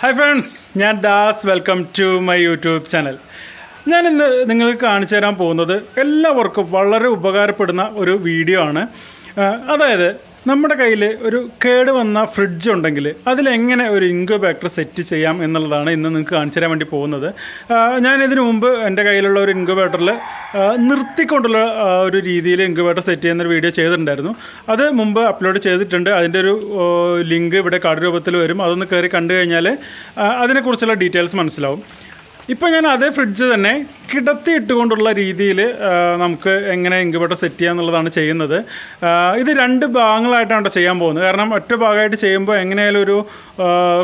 Hi friends ഞാൻ Das. Welcome to my YouTube channel ഞാൻ ഇന്ന് നിങ്ങൾക്ക് കാണിച്ചു തരാൻ പോകുന്നത് എല്ലാവർക്കും വളരെ ഉപകാരപ്പെടുന്ന ഒരു വീഡിയോ ആണ്. അതായത് നമ്മുടെ കയ്യിൽ ഒരു കേട് വന്ന ഫ്രിഡ്ജ് ഉണ്ടെങ്കിൽ അതിലെങ്ങനെ ഒരു ഇൻക്യുബേറ്റർ സെറ്റ് ചെയ്യാം എന്നുള്ളതാണ് ഇന്ന് നിങ്ങൾക്ക് കാണിച്ചു തരാൻ വേണ്ടി പോകുന്നത്. ഞാൻ ഇതിനു മുമ്പ് എന്റെ കയ്യിലുള്ള ഒരു ഇൻക്യുബേറ്ററിൽ നിർത്തിക്കൊണ്ടുള്ള ഒരു രീതിയിൽ ഇൻക്യുബേറ്റർ സെറ്റ് ചെയ്യുന്ന ഒരു വീഡിയോ ചെയ്തിട്ടുണ്ടായിരുന്നു. അത് മുമ്പ് അപ്ലോഡ് ചെയ്തിട്ടുണ്ട്. അതിന്റെ ഒരു ലിങ്ക് ഇവിടെ കാർഡ് രൂപത്തിൽ വരും. അതൊന്ന് കയറി കണ്ടു കഴിഞ്ഞാൽ അതിനെക്കുറിച്ചുള്ള ഡീറ്റെയിൽസ് മനസ്സിലാവും. ഇപ്പോൾ ഞാൻ അതേ ഫ്രിഡ്ജ് തന്നെ കിടത്തി ഇട്ടുകൊണ്ടുള്ള രീതിയിൽ നമുക്ക് എങ്ങനെ ഇൻക്യുബേറ്റർ സെറ്റ് ചെയ്യുക എന്നുള്ളതാണ് ചെയ്യുന്നത്. ഇത് രണ്ട് ഭാഗങ്ങളായിട്ടാണ് കേട്ടോ ചെയ്യാൻ പോകുന്നത്. കാരണം ഒറ്റ ഭാഗമായിട്ട് ചെയ്യുമ്പോൾ എങ്ങനെയായാലും ഒരു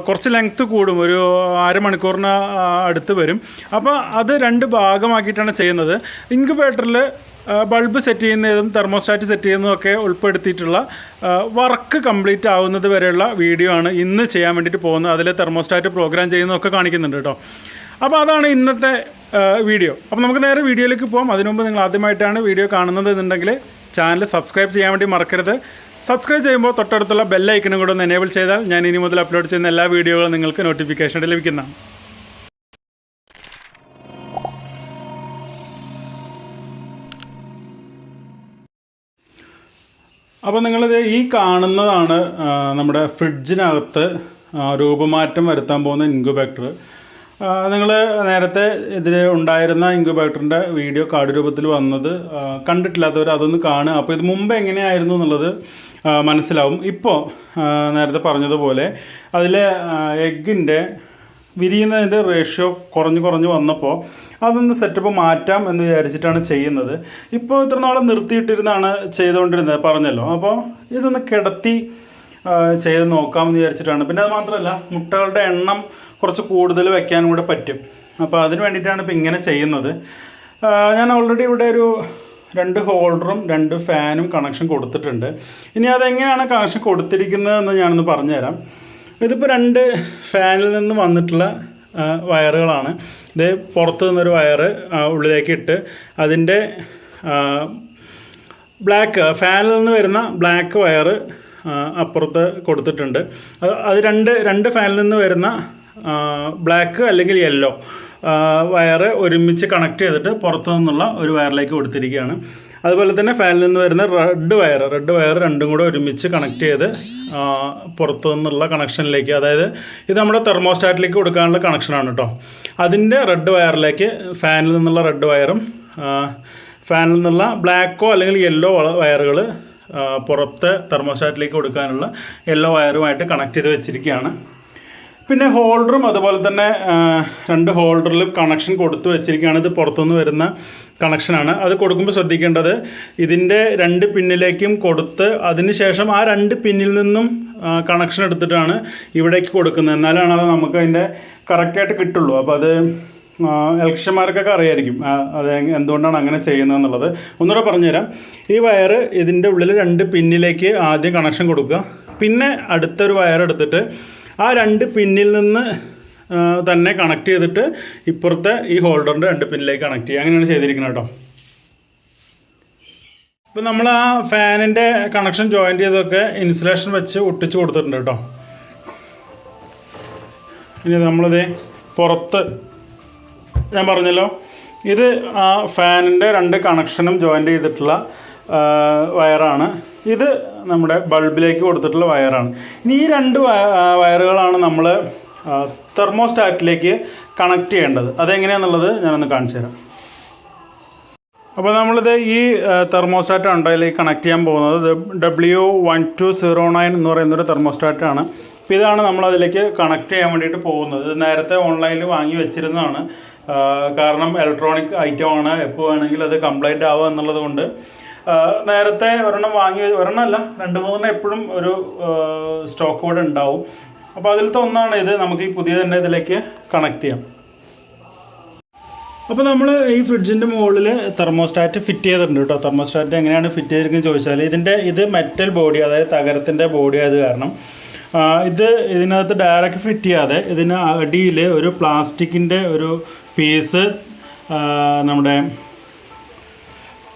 കുറച്ച് ലെങ്ത്ത് കൂടും. ഒരു അരമണിക്കൂറിന് അടുത്ത് വരും. അപ്പോൾ അത് രണ്ട് ഭാഗമാക്കിയിട്ടാണ് ചെയ്യുന്നത്. ഇൻക്യുബേറ്ററിൽ ബൾബ് സെറ്റ് ചെയ്യുന്നതും തെർമോസ്റ്റാറ്റ് സെറ്റ് ചെയ്യുന്നതൊക്കെ ഉൾപ്പെടുത്തിയിട്ടുള്ള വർക്ക് കംപ്ലീറ്റ് ആവുന്നത് വരെയുള്ള വീഡിയോ ആണ് ഇന്ന് ചെയ്യാൻ വേണ്ടിയിട്ട് പോകുന്നത്. അതിൽ തെർമോസ്റ്റാറ്റ് പ്രോഗ്രാം ചെയ്യുന്നതൊക്കെ കാണിക്കുന്നുണ്ട് കേട്ടോ. അപ്പോൾ അതാണ് ഇന്നത്തെ വീഡിയോ. അപ്പോൾ നമുക്ക് നേരെ വീഡിയോയിലേക്ക് പോകാം അതിനുമുമ്പ് നിങ്ങൾ ആദ്യമായിട്ടാണ് വീഡിയോ കാണുന്നത് എന്നുണ്ടെങ്കിൽ ചാനൽ സബ്സ്ക്രൈബ് ചെയ്യാൻ വേണ്ടി മറക്കരുത്. സബ്സ്ക്രൈബ് ചെയ്യുമ്പോൾ തൊട്ടടുത്തുള്ള ബെല്ലൈക്കനും കൂടെ ഒന്ന് എനേബിൾ ചെയ്താൽ ഞാൻ ഇനി മുതൽ അപ്ലോഡ് ചെയ്യുന്ന എല്ലാ വീഡിയോകളും നിങ്ങൾക്ക് നോട്ടിഫിക്കേഷൻ ലഭിക്കുന്നതാണ്. അപ്പോൾ നിങ്ങളിത് ഈ കാണുന്നതാണ് നമ്മുടെ ഫ്രിഡ്ജിനകത്ത് രൂപമാറ്റം വരുത്താൻ പോകുന്ന ഇൻക്യുബേറ്റർ നിങ്ങൾ നേരത്തെ ഇതിൽ ഉണ്ടായിരുന്ന ഇൻക്യുബേറ്ററിന്റെ വീഡിയോ കാർഡ് രൂപത്തിൽ വന്നത് കണ്ടിട്ടില്ലാത്തവർ അതൊന്ന് കാണുക. അപ്പോൾ ഇത് മുമ്പ് എങ്ങനെയായിരുന്നു എന്നുള്ളത് മനസ്സിലാവും. ഇപ്പോൾ നേരത്തെ പറഞ്ഞതുപോലെ അതിൽ എഗ്ഗിന്റെ വിരിയുന്നതിന്റെ റേഷ്യോ കുറഞ്ഞ് കുറഞ്ഞ് വന്നപ്പോൾ അതൊന്ന് സെറ്റപ്പ് മാറ്റാം എന്ന് വിചാരിച്ചിട്ടാണ് ചെയ്യുന്നത്. ഇപ്പോൾ ഇത്ര നാളെ നിർത്തിയിട്ടിരുന്നാണ് ചെയ്തുകൊണ്ടിരുന്നത് പറഞ്ഞല്ലോ. അപ്പോൾ ഇതൊന്ന് കിടത്തി ചെയ്ത് നോക്കാമെന്ന് വിചാരിച്ചിട്ടാണ്. പിന്നെ അത് മാത്രമല്ല മുട്ടകളുടെ എണ്ണം കുറച്ച് കൂടുതൽ വെക്കാനും കൂടെ പറ്റും. അപ്പോൾ അതിന് വേണ്ടിയിട്ടാണ് ഇപ്പോൾ ഇങ്ങനെ ചെയ്യുന്നത്. ഞാൻ ഓൾറെഡി ഇവിടെ ഒരു രണ്ട് ഹോൾഡറും രണ്ട് ഫാനും കണക്ഷൻ കൊടുത്തിട്ടുണ്ട്. ഇനി അതെങ്ങനെയാണ് കണക്ഷൻ കൊടുത്തിരിക്കുന്നതെന്ന് ഞാനൊന്ന് പറഞ്ഞുതരാം. ഇതിപ്പോൾ രണ്ട് ഫാനിൽ നിന്ന് വന്നിട്ടുള്ള വയറുകളാണ്. ഇത് പുറത്ത് നിന്നൊരു വയറ് ഉള്ളിലേക്ക് ഇട്ട് അതിന്റെ ബ്ലാക്ക് ഫാനിൽ നിന്ന് വരുന്ന ബ്ലാക്ക് വയറ് അപ്പുറത്ത് കൊടുത്തിട്ടുണ്ട്. അത് രണ്ട് രണ്ട് ഫാനിൽ നിന്ന് വരുന്ന ബ്ലാക്ക് അല്ലെങ്കിൽ യെല്ലോ വയറ് ഒരുമിച്ച് കണക്ട് ചെയ്തിട്ട് പുറത്തു നിന്നുള്ള ഒരു വയറിലേക്ക് കൊടുത്തിരിക്കുകയാണ്. അതുപോലെ തന്നെ ഫാനിൽ നിന്ന് വരുന്ന റെഡ് വയർ റെഡ് വയർ രണ്ടും കൂടെ ഒരുമിച്ച് കണക്ട് ചെയ്ത് പുറത്തു നിന്നുള്ള കണക്ഷനിലേക്ക് അതായത് ഇത് നമ്മുടെ തെർമോസ്റ്റാറ്റിലേക്ക് കൊടുക്കാനുള്ള കണക്ഷനാണ് കേട്ടോ അതിന്റെ റെഡ് വയറിലേക്ക് ഫാനിൽ നിന്നുള്ള റെഡ് വയറും ഫാനിൽ നിന്നുള്ള ബ്ലാക്കോ അല്ലെങ്കിൽ യെല്ലോ വയറുകൾ പുറത്തെ തെർമോസ്റ്റാറ്റിലേക്ക് കൊടുക്കാനുള്ള യെല്ലോ വയറുമായിട്ട് കണക്ട് ചെയ്ത് വെച്ചിരിക്കുകയാണ്. പിന്നെ ഹോൾഡറും അതുപോലെ തന്നെ രണ്ട് ഹോൾഡറിലും കണക്ഷൻ കൊടുത്തു വെച്ചിരിക്കുകയാണ്. ഇത് പുറത്തുനിന്ന് വരുന്ന കണക്ഷനാണ് അത് കൊടുക്കുമ്പോൾ ശ്രദ്ധിക്കേണ്ടത് ഇതിന്റെ രണ്ട് പിന്നിലേക്കും കൊടുത്ത് അതിനുശേഷം ആ രണ്ട് പിന്നിൽ നിന്നും കണക്ഷൻ എടുത്തിട്ടാണ് ഇവിടേക്ക് കൊടുക്കുന്നത്. എന്നാലാണ് അത് നമുക്ക് അതിന്റെ കറക്റ്റായിട്ട് കിട്ടുള്ളൂ. അപ്പോൾ അത് ഇലക്ഷന്മാർക്കൊക്കെ അറിയായിരിക്കും അത് എന്തുകൊണ്ടാണ് അങ്ങനെ ചെയ്യുന്നത് എന്നുള്ളത് ഒന്നുകൂടെ പറഞ്ഞുതരാം. ഈ വയർ ഇതിന്റെ ഉള്ളിൽ രണ്ട് പിന്നിലേക്ക് ആദ്യം കണക്ഷൻ കൊടുക്കുക. പിന്നെ അടുത്തൊരു വയർ എടുത്തിട്ട് ആ രണ്ട് പിന്നിൽ നിന്ന് തന്നെ കണക്ട് ചെയ്തിട്ട് ഇപ്പുറത്തെ ഈ ഹോൾഡറിന്റെ രണ്ട് പിന്നിലേക്ക് കണക്ട് ചെയ്യുക അങ്ങനെയാണ് ചെയ്തിരിക്കുന്നത് കേട്ടോ. ഇപ്പം നമ്മൾ ആ ഫാനിന്റെ കണക്ഷൻ ജോയിന്റ് ചെയ്തൊക്കെ ഇൻസുലേഷൻ വെച്ച് ഒട്ടിച്ച് കൊടുത്തിട്ടുണ്ട് കേട്ടോ. ഇനി നമ്മളിത് പുറത്ത് ഞാൻ പറഞ്ഞല്ലോ ഇത് ആ ഫാനിന്റെ രണ്ട് കണക്ഷനും ജോയിന്റ് ചെയ്തിട്ടുള്ള വയറാണ് ഇത് നമ്മുടെ ബൾബിലേക്ക് കൊടുത്തിട്ടുള്ള വയറാണ്. ഇനി ഈ രണ്ട് വയറുകളാണ് നമ്മൾ തെർമോസ്റ്റാറ്റിലേക്ക് കണക്ട് ചെയ്യേണ്ടത്. അതെങ്ങനെയാണെന്നുള്ളത് ഞാനൊന്ന് കാണിച്ചു തരാം. അപ്പോൾ നമ്മളിത് ഈ തെർമോസ്റ്റാറ്റ് ഇതിലേക്ക് കണക്ട് ചെയ്യാൻ പോകുന്നത് W one two zero nine എന്ന് പറയുന്നൊരു തെർമോസ്റ്റാറ്റാണ്. അപ്പോൾ ഇതാണ് നമ്മൾ അതിലേക്ക് കണക്ട് ചെയ്യാൻ വേണ്ടിയിട്ട് പോകുന്നത്. നേരത്തെ ഓൺലൈനിൽ വാങ്ങി വെച്ചിരുന്നതാണ്. കാരണം ഇലക്ട്രോണിക് ഐറ്റം ആണ് എപ്പോൾ വേണമെങ്കിലും അത് കംപ്ലൈന്റ് ആവുക എന്നുള്ളത് കൊണ്ട് നേരത്തെ ഒരെണ്ണം വാങ്ങി ഒരെണ്ണമല്ല രണ്ട് മൂന്ന് എപ്പോഴും ഒരു സ്റ്റോക്ക് കൂടെ ഉണ്ടാവും. അപ്പോൾ അതിലത്തെ ഒന്നാണ് ഇത്. നമുക്ക് ഈ പുതിയ തന്നെ ഇതിലേക്ക് കണക്ട് ചെയ്യാം. അപ്പോൾ നമ്മൾ ഈ ഫ്രിഡ്ജിന്റെ മുകളിൽ തെർമോസ്റ്റാറ്റ് ഫിറ്റ് ചെയ്തിട്ടുണ്ട് കേട്ടോ തെർമോസ്റ്റാറ്റ് എങ്ങനെയാണ് ഫിറ്റ് ചെയ്തിരിക്കുന്നത് ചോദിച്ചാൽ ഇതിന്റെ ഇത് മെറ്റൽ ബോഡി അതായത് തകരത്തിന്റെ ബോഡി ആയത് കാരണം ഇത് ഇതിനകത്ത് ഡയറക്റ്റ് ഫിറ്റ് ചെയ്യാതെ ഇതിന് അടിയിൽ ഒരു പ്ലാസ്റ്റിക്കിന്റെ ഒരു പീസ് നമ്മുടെ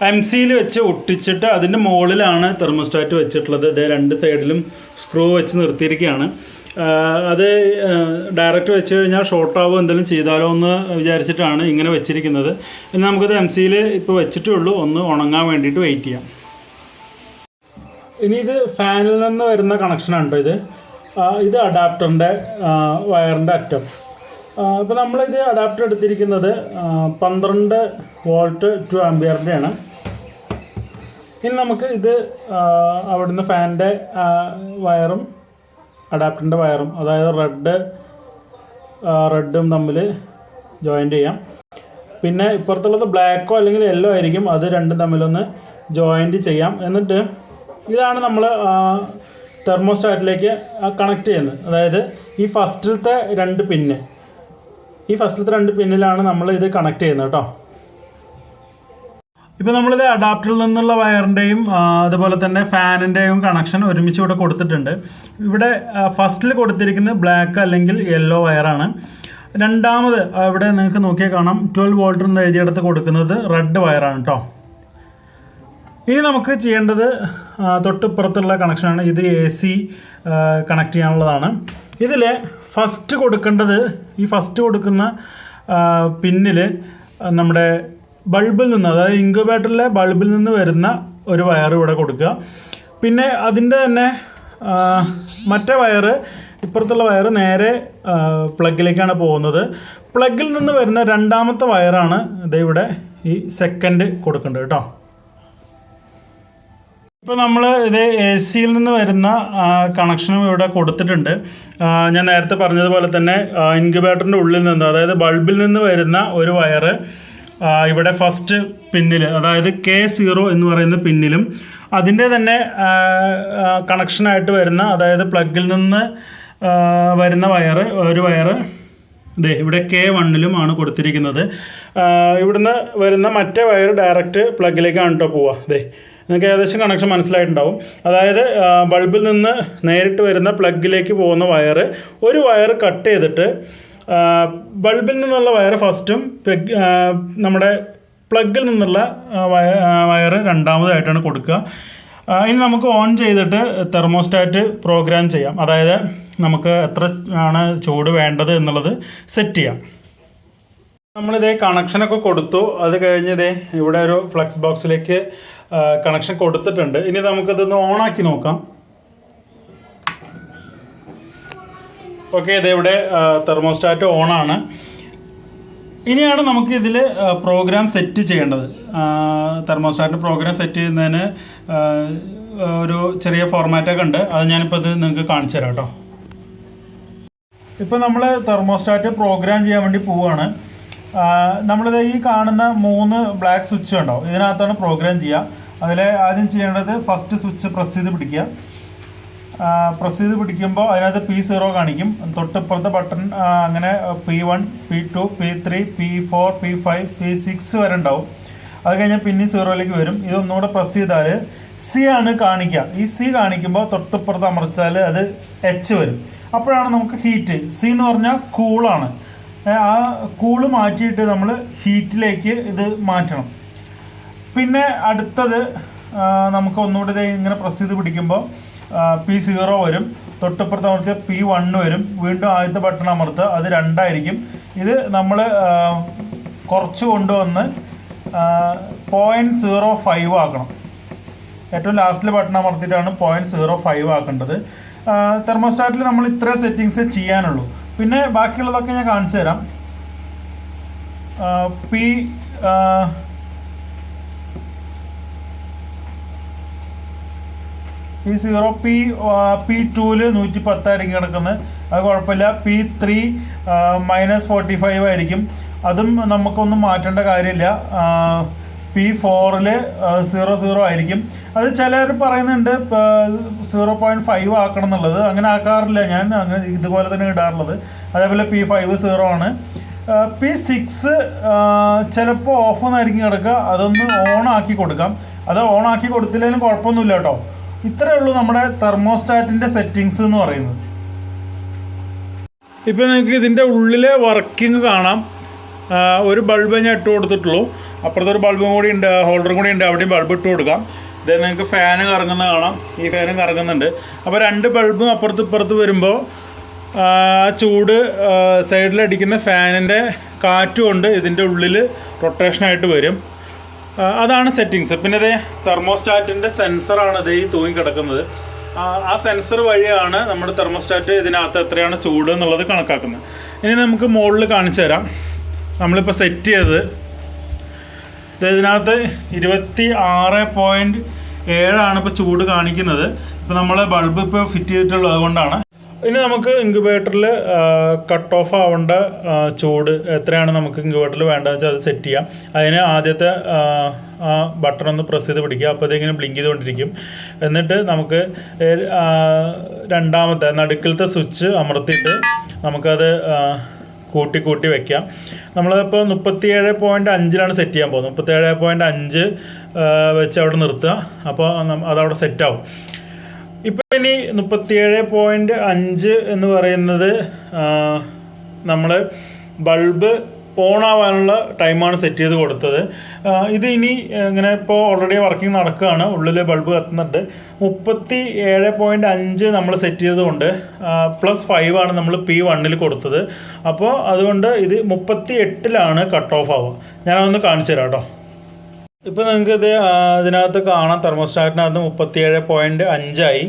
എം സിയിൽ വെച്ച് ഒട്ടിച്ചിട്ട് അതിന്റെ മുകളിലാണ് തെർമോസ്റ്റാറ്റ് വെച്ചിട്ടുള്ളത്. ഇത് രണ്ട് സൈഡിലും സ്ക്രൂ വെച്ച് നിർത്തിയിരിക്കുകയാണ്. അത് ഡയറക്റ്റ് വെച്ച് കഴിഞ്ഞാൽ ഷോർട്ട് എന്തെങ്കിലും ചെയ്താലോ എന്ന് വിചാരിച്ചിട്ടാണ് ഇങ്ങനെ വെച്ചിരിക്കുന്നത്. ഇനി നമുക്കത് എം സിയിൽ ഇപ്പോൾ വെച്ചിട്ടേ ഉള്ളൂ. ഒന്ന് ഉണങ്ങാൻ വേണ്ടിയിട്ട് വെയിറ്റ് ചെയ്യാം. ഇനി ഇത് ഫാനിൽ നിന്ന് വരുന്ന കണക്ഷനാണ് കേട്ടോ ഇത്. ഇത് അഡാപ്റ്ററിന്റെ വയറിന്റെ അറ്റം ഇപ്പോൾ നമ്മളിത് അഡാപ്റ്റർ എടുത്തിരിക്കുന്നത് പന്ത്രണ്ട് വോൾട്ട് ടു ആംബിയറിന്റെയാണ് ഇനി നമുക്ക് ഇത് അവിടുന്ന് ഫാനിന്റെ വയറും അഡാപ്റ്ററിന്റെ വയറും അതായത് റെഡ് റെഡും തമ്മിൽ ജോയിന്റ് ചെയ്യാം. പിന്നെ ഇപ്പുറത്തുള്ളത് ബ്ലാക്കോ അല്ലെങ്കിൽ യെല്ലോ ആയിരിക്കും അത് രണ്ടും തമ്മിലൊന്ന് ജോയിന്റ് ചെയ്യാം. എന്നിട്ട് ഇതാണ് നമ്മൾ തെർമോസ്റ്റാറ്റിലേക്ക് കണക്ട് ചെയ്യുന്നത്. അതായത് ഈ ഫസ്റ്റിലത്തെ രണ്ട് പിന്ന് ഈ ഫസ്റ്റിലത്തെ രണ്ട് പിന്നിലാണ് നമ്മൾ ഇത് കണക്ട് ചെയ്യുന്നത് കേട്ടോ. ഇപ്പോൾ നമ്മളിത് അഡാപ്റ്ററിൽ നിന്നുള്ള വയറിന്റെയും അതുപോലെ തന്നെ ഫാനിന്റെയും കണക്ഷൻ ഒരുമിച്ച് ഇവിടെ കൊടുത്തിട്ടുണ്ട്. ഇവിടെ ഫസ്റ്റിൽ കൊടുത്തിരിക്കുന്നത് ബ്ലാക്ക് അല്ലെങ്കിൽ യെല്ലോ വയറാണ് രണ്ടാമത് ഇവിടെ നിങ്ങൾക്ക് നോക്കിയാൽ കാണാം. ട്വൽവ് വോൾട്ട് എന്ന് എഴുതിയെടുത്ത് കൊടുക്കുന്നത് റെഡ് വയറാണ് കേട്ടോ ഇനി നമുക്ക് ചെയ്യേണ്ടത് തൊട്ടിപ്പുറത്തുള്ള കണക്ഷനാണ് ഇത് എ സി കണക്ട് ചെയ്യാനുള്ളതാണ്. ഇതിൽ ഫസ്റ്റ് കൊടുക്കേണ്ടത് ഈ ഫസ്റ്റ് കൊടുക്കുന്ന പിന്നിൽ നമ്മുടെ ബൾബിൽ നിന്ന് അതായത് ഇൻക്യുബേറ്ററിലെ ബൾബിൽ നിന്ന് വരുന്ന ഒരു വയർ ഇവിടെ കൊടുക്കുക. പിന്നെ അതിന്റെ തന്നെ മറ്റേ വയറ് ഇപ്പുറത്തുള്ള വയറ് നേരെ പ്ലഗിലേക്കാണ് പോകുന്നത്. പ്ലഗിൽ നിന്ന് വരുന്ന രണ്ടാമത്തെ വയറാണ് ഇവിടെ ഈ സെക്കൻഡ് കൊടുക്കേണ്ടത് കേട്ടോ. ഇപ്പോൾ നമ്മൾ ഇത് എ സിയിൽ നിന്ന് വരുന്ന കണക്ഷനും ഇവിടെ കൊടുത്തിട്ടുണ്ട്. ഞാൻ നേരത്തെ പറഞ്ഞതുപോലെ തന്നെ ഇൻക്യുബേറ്ററിന്റെ ഉള്ളിൽ നിന്ന് അതായത് ബൾബിൽ നിന്ന് വരുന്ന ഒരു വയറ് ഇവിടെ ഫസ്റ്റ് പിന്നിൽ അതായത് കെ സീറോ എന്ന് പറയുന്ന പിന്നിലും അതിന്റെ തന്നെ കണക്ഷനായിട്ട് വരുന്ന അതായത് പ്ലഗിൽ നിന്ന് വരുന്ന വയറ് ഒരു വയറ് ദേ ഇവിടെ കെ വണ്ണിലുമാണ് കൊടുത്തിരിക്കുന്നത്. ഇവിടുന്ന് വരുന്ന മറ്റേ വയർ ഡയറക്റ്റ് പ്ലഗിലേക്കാണ് കേട്ടോ പോവുക ദേ നിങ്ങൾക്ക് ഏകദേശം കണക്ഷൻ മനസ്സിലായിട്ടുണ്ടാവും. അതായത് ബൾബിൽ നിന്ന് നേരിട്ട് വരുന്ന പ്ലഗിലേക്ക് പോകുന്ന വയറ് ഒരു വയർ കട്ട് ചെയ്തിട്ട് ബൾബിൽ നിന്നുള്ള വയർ ഫസ്റ്റും നമ്മുടെ പ്ലഗിൽ നിന്നുള്ള വയ- വയർ രണ്ടാമതായിട്ടാണ് കൊടുക്കുക. ഇനി നമുക്ക് ഓൺ ചെയ്തിട്ട് തെർമോസ്റ്റാറ്റ് പ്രോഗ്രാം ചെയ്യാം. അതായത് നമുക്ക് എത്ര ആണ് ചൂട് വേണ്ടത് എന്നുള്ളത് സെറ്റ് ചെയ്യാം. നമ്മളിതേ കണക്ഷനൊക്കെ കൊടുത്തു. അത് കഴിഞ്ഞ് ഇതേ ഇവിടെ ഒരു ഫ്ലക്സ് ബോക്സിലേക്ക് കണക്ഷൻ കൊടുത്തിട്ടുണ്ട്. ഇനി നമുക്കിതൊന്ന് ഓണാക്കി നോക്കാം. ഓക്കെ ഇതിവിടെ തെർമോസ്റ്റാറ്റ് ഓണാണ് ഇനിയാണ് നമുക്ക് ഇതിൽ പ്രോഗ്രാം സെറ്റ് ചെയ്യേണ്ടത്. തെർമോസ്റ്റാറ്റിന്റെ പ്രോഗ്രാം സെറ്റ് ചെയ്യുന്നതിന് ഒരു ചെറിയ ഫോർമാറ്റൊക്കെ ഉണ്ട്. അത് ഞാനിപ്പോൾ ഇത് നിങ്ങൾക്ക് കാണിച്ചു തരാം കേട്ടോ. ഇപ്പോൾ നമ്മൾ തെർമോസ്റ്റാറ്റ് പ്രോഗ്രാം ചെയ്യാൻ വേണ്ടി പോവുകയാണ് നമ്മളിത് ഈ കാണുന്ന മൂന്ന് ബ്ലാക്ക് സ്വിച്ച് ഉണ്ടാവും ഇതിനകത്താണ് പ്രോഗ്രാം ചെയ്യുക. അതിൽ ആദ്യം ചെയ്യേണ്ടത് ഫസ്റ്റ് സ്വിച്ച് പ്രസ് ചെയ്ത് പിടിക്കുക. പ്രസ് ചെയ്ത് പിടിക്കുമ്പോൾ അതിനകത്ത് പി സീറോ കാണിക്കും. തൊട്ടിപ്പുറത്തെ ബട്ടൺ അങ്ങനെ P one P two P three P four P five P six വരെ ഉണ്ടാവും. അത് കഴിഞ്ഞാൽ പിന്നെ സീറോയിലേക്ക് വരും. ഇതൊന്നുകൂടെ പ്രസ് ചെയ്താൽ സി ആണ് കാണിക്കുക ഈ സി കാണിക്കുമ്പോൾ തൊട്ടിപ്പുറത്ത് അമർച്ചാൽ അത് എച്ച് വരും. അപ്പോഴാണ് നമുക്ക് ഹീറ്റ് സി എന്ന് പറഞ്ഞാൽ കൂളാണ് ആ കൂൾ മാറ്റിയിട്ട് നമ്മൾ ഹീറ്റിലേക്ക് ഇത് മാറ്റണം. പിന്നെ അടുത്തത് നമുക്ക് ഒന്നുകൂടി ഇങ്ങനെ പ്രസ് ചെയ്ത് പിടിക്കുമ്പോൾ പി സീറോ വരും. തൊട്ടപ്പുറത്ത് അമർത്തിയ പി വണ്ണ് വരും. വീണ്ടും ആദ്യത്തെ ബട്ടൺ അമർത്തുക. അത് രണ്ടായിരിക്കും. ഇത് നമ്മൾ കുറച്ച് കൊണ്ടുവന്ന് പോയിന്റ് സീറോ ഫൈവ് ആക്കണം. ഏറ്റവും ലാസ്റ്റിൽ ബട്ടൺ അമർത്തിയിട്ടാണ് പോയിന്റ് സീറോ ഫൈവ് ആക്കേണ്ടത്. തെർമോസ്റ്റാറ്റിൽ നമ്മൾ ഇത്ര സെറ്റിങ്സ് ചെയ്യാനുള്ളൂ. പിന്നെ ബാക്കിയുള്ളതൊക്കെ ഞാൻ കാണിച്ചു തരാം P P zero P P ടൂവിൽ നൂറ്റി പത്തായിരിക്കും കിടക്കുന്നത് അത് കുഴപ്പമില്ല. P three minus forty five ആയിരിക്കും. അതും നമുക്കൊന്നും മാറ്റേണ്ട കാര്യമില്ല. പി ഫോറിൽ സീറോ സീറോ ആയിരിക്കും. അത് ചിലർ പറയുന്നുണ്ട് സീറോ പോയിന്റ് ഫൈവ് ആക്കണം എന്നുള്ളത്. അങ്ങനെ ആക്കാറില്ല ഞാൻ. അങ്ങനെ ഇതുപോലെ തന്നെ ഇടാറുള്ളത്. അതേപോലെ പി ഫൈവ് സീറോ ആണ്. പി സിക്സ് ചിലപ്പോൾ ഓഫ് എന്നായിരിക്കും കിടക്കുക. അതൊന്ന് ഓൺ ആക്കി കൊടുക്കാം. അത് ഓൺ ആക്കി കൊടുത്തില്ലെങ്കിലും കുഴപ്പമൊന്നുമില്ല കേട്ടോ. ഇത്രയേ ഉള്ളൂ നമ്മുടെ തെർമോസ്റ്റാറ്റിന്റെ സെറ്റിങ്സ് എന്ന് പറയുന്നത്. ഇപ്പോൾ നിങ്ങൾക്ക് ഇതിന്റെ ഉള്ളിലെ വർക്കിംഗ് കാണാം. ഒരു ബൾബ് ഞാൻ ഇട്ട് കൊടുത്തിട്ടുള്ളൂ. അപ്പുറത്തെ ഒരു ബൾബും കൂടി ഉണ്ട് ഹോൾഡറും കൂടി ഉണ്ട് അവിടെയും ബൾബ് ഇട്ട് കൊടുക്കാം. ഇത് നിങ്ങൾക്ക് ഫാന് കറങ്ങുന്ന കാണാം. ഈ ഫാനും കറങ്ങുന്നുണ്ട്. അപ്പോൾ രണ്ട് ബൾബും അപ്പുറത്ത് ഇപ്പുറത്ത് വരുമ്പോൾ ചൂട് സൈഡിലടിക്കുന്ന ഫാനിന്റെ കാറ്റുകൊണ്ട് ഇതിന്റെ ഉള്ളിൽ റൊട്ടേഷനായിട്ട് വരും. അതാണ് സെറ്റിങ്സ് പിന്നെ ഇതേ തെർമോസ്റ്റാറ്റിന്റെ സെൻസറാണ് ഇത് തൂങ്ങി കിടക്കുന്നത് ആ, സെൻസർ വഴിയാണ് നമ്മുടെ തെർമോസ്റ്റാറ്റ് ഇതിനകത്ത് എത്രയാണ് ചൂട് എന്നുള്ളത് കണക്കാക്കുന്നത്. ഇനി നമുക്ക് മുകളിൽ കാണിച്ചു തരാം. നമ്മളിപ്പോൾ സെറ്റ് ചെയ്തത് ഇത് ഇതിനകത്ത് ഇരുപത്തി ആറ് പോയിന്റ് ഏഴാണ് ഇപ്പോൾ ചൂട് കാണിക്കുന്നത്. ഇപ്പോൾ നമ്മൾ ബൾബ് ഇപ്പോൾ ഫിറ്റ് ചെയ്തിട്ടുള്ളത് അതുകൊണ്ടാണ് ഇനി നമുക്ക് ഇൻക്യുബേറ്ററിൽ കട്ട് ഓഫ് ആവേണ്ട ചൂട് എത്രയാണ് നമുക്ക് ഇൻക്യുബേറ്ററിൽ വേണ്ടതെന്ന് വെച്ചാൽ അത് സെറ്റ് ചെയ്യാം. അതിന് ആദ്യത്തെ ആ, ബട്ടൺ ഒന്ന് പ്രസ് ചെയ്ത് പിടിക്കുക. അപ്പോൾ ഇതിങ്ങനെ ബ്ലിങ്ക് ചെയ്തുകൊണ്ടിരിക്കും. എന്നിട്ട് നമുക്ക് രണ്ടാമത്തെ നടുക്കിലത്തെ സ്വിച്ച് അമർത്തിയിട്ട് നമുക്കത് കൂട്ടി കൂട്ടി വെക്കാം. നമ്മളിപ്പോൾ മുപ്പത്തിയേഴ് പോയിന്റ് അഞ്ചിലാണ് സെറ്റ് ചെയ്യാൻ പോകുന്നത്. മുപ്പത്തിയേഴ് പോയിന്റ് അഞ്ച് വെച്ച് അവിടെ നിർത്തുക. അപ്പോൾ അതവിടെ സെറ്റാവും ഇപ്പോൾ ഇനി മുപ്പത്തിയേഴ് പോയിന്റ് അഞ്ച് എന്ന് പറയുന്നത് നമ്മൾ ബൾബ് ഓൺ ആവാനുള്ള ടൈമാണ് സെറ്റ് ചെയ്ത് കൊടുത്തത്. ഇത് ഇനി ഇങ്ങനെ ഇപ്പോൾ ഓൾറെഡി വർക്കിംഗ് നടക്കുകയാണ് ഉള്ളിൽ ബൾബ് കത്തുന്നുണ്ട്. മുപ്പത്തി ഏഴ് പോയിന്റ് അഞ്ച് നമ്മൾ സെറ്റ് ചെയ്തുകൊണ്ട് പ്ലസ് ഫൈവ് ആണ് നമ്മൾ പി വണ്ണിൽ കൊടുത്തത്. അപ്പോൾ അതുകൊണ്ട് ഇത് മുപ്പത്തി എട്ടിലാണ് കട്ട് ഓഫ് ആവുക. ഞാനതൊന്ന് കാണിച്ചു തരാം കേട്ടോ ഇപ്പോൾ നിങ്ങൾക്ക് ഇത് അതിനകത്ത് കാണാം. തെർമോസ്റ്റാറ്റിനകത്ത് മുപ്പത്തിയേഴ് പോയിന്റ് അഞ്ചായി.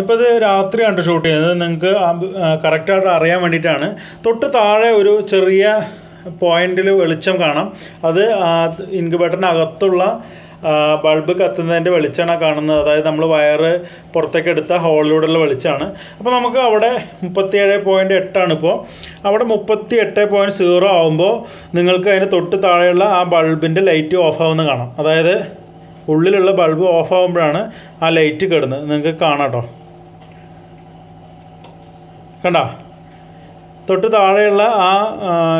ഇപ്പോൾ ഇത് രാത്രിയാണ് ഷൂട്ട് ചെയ്യുന്നത്. നിങ്ങൾക്ക് കറക്റ്റായിട്ട് അറിയാൻ വേണ്ടിയിട്ടാണ്. തൊട്ട് താഴെ ഒരു ചെറിയ പോയിന്റിൽ വെളിച്ചം കാണാം. അത് ഇൻക്യുബേറ്ററിന് അകത്തുള്ള ബൾബ് കത്തുന്നതിന്റെ വെളിച്ചമാണ് കാണുന്നത്. അതായത് നമ്മൾ വയറ് പുറത്തേക്ക് എടുത്ത ഹോളിലൂടെയുള്ള വെളിച്ചമാണ്. അപ്പോൾ നമുക്ക് അവിടെ മുപ്പത്തിയേഴ് പോയിന്റ് എട്ടാണ് ഇപ്പോൾ അവിടെ മുപ്പത്തി എട്ട് പോയിന്റ് സീറോ ആകുമ്പോൾ നിങ്ങൾക്ക് അതിന്റെ തൊട്ട് താഴെയുള്ള ആ ബൾബിന്റെ ലൈറ്റ് ഓഫ് ആവുന്ന കാണാം. അതായത് ഉള്ളിലുള്ള ബൾബ് ഓഫ് ആകുമ്പോഴാണ് ആ ലൈറ്റ് കിടന്നത്. നിങ്ങൾക്ക് കാണാം കേട്ടോ. കണ്ട? തൊട്ട് താഴെയുള്ള ആ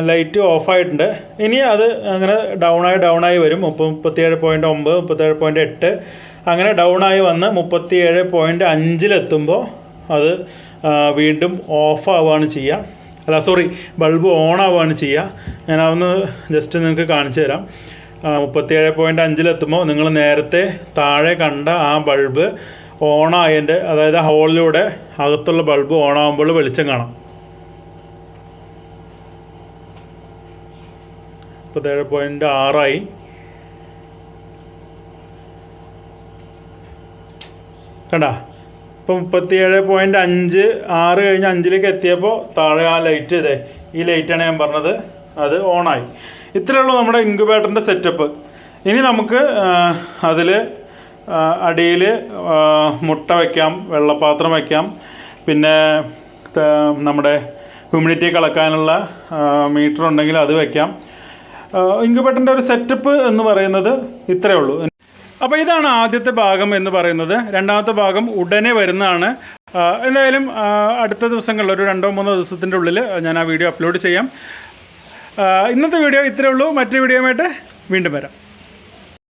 ലൈറ്റ് ഓഫായിട്ടുണ്ട്. ഇനി അത് അങ്ങനെ ഡൗൺ ആയി വരും. മുപ്പത് മുപ്പത്തിയേഴ് പോയിന്റ് ഒമ്പത് മുപ്പത്തേഴ് പോയിന്റ് എട്ട്. അങ്ങനെ ഡൗൺ ആയി വന്ന് മുപ്പത്തിയേഴ് പോയിന്റ് അഞ്ചിലെത്തുമ്പോൾ അത് വീണ്ടും ഓഫ് ആവുകയാണ് ചെയ്യുക. അല്ല സോറി ബൾബ് ഓൺ ആവുകയാണ് ചെയ്യുക. ഞാൻ അതൊന്ന് ജസ്റ്റ് നിങ്ങൾക്ക് കാണിച്ചു തരാം. മുപ്പത്തിയേഴ് പോയിന്റ് അഞ്ചിലെത്തുമ്പോൾ നിങ്ങൾ നേരത്തെ താഴെ കണ്ട ആ ബൾബ് ഓണായതിന്റെ അതായത് ഹോളിലൂടെ അകത്തുള്ള ബൾബ് ഓണാകുമ്പോൾ വെളിച്ചം കാണാം. മുപ്പത്തേഴ് പോയിന്റ് ആറായി. കണ്ട? ഇപ്പം മുപ്പത്തിയേഴ് പോയിന്റ് അഞ്ച് ആറ് കഴിഞ്ഞ് അഞ്ചിലേക്ക് എത്തിയപ്പോൾ താഴെ ആ ലൈറ്റ് ഇതേ ഈ ലൈറ്റാണ് ഞാൻ പറഞ്ഞത്. അത് ഓണായി. ഇത്രയേ ഉള്ളൂ നമ്മുടെ ഇൻക്യുബേറ്ററിന്റെ സെറ്റപ്പ് ഇനി നമുക്ക് അതിൽ അടിയിൽ മുട്ട വയ്ക്കാം വെള്ളപ്പാത്രം വയ്ക്കാം പിന്നെ നമ്മുടെ ഹ്യൂമിഡിറ്റി കളക്കാനുള്ള മീറ്റർ ഉണ്ടെങ്കിൽ അത് വയ്ക്കാം ഇൻക്യുബേറ്ററിന്റെ ഒരു സെറ്റപ്പ് എന്ന് പറയുന്നത് ഇത്രയേ ഉള്ളൂ. അപ്പോൾ ഇതാണ് ആദ്യത്തെ ഭാഗം എന്ന് പറയുന്നത്. രണ്ടാമത്തെ ഭാഗം ഉടനെ വരുന്നതാണ്. എന്തായാലും അടുത്ത ദിവസങ്ങളിൽ ഒരു രണ്ടോ മൂന്നോ ദിവസത്തിന്റെ ഉള്ളിൽ ഞാൻ ആ വീഡിയോ അപ്ലോഡ് ചെയ്യാം. ഇന്നത്തെ വീഡിയോ ഇത്രയേ ഉള്ളൂ. മറ്റൊരു വീഡിയോയുമായിട്ട് വീണ്ടും വരാം.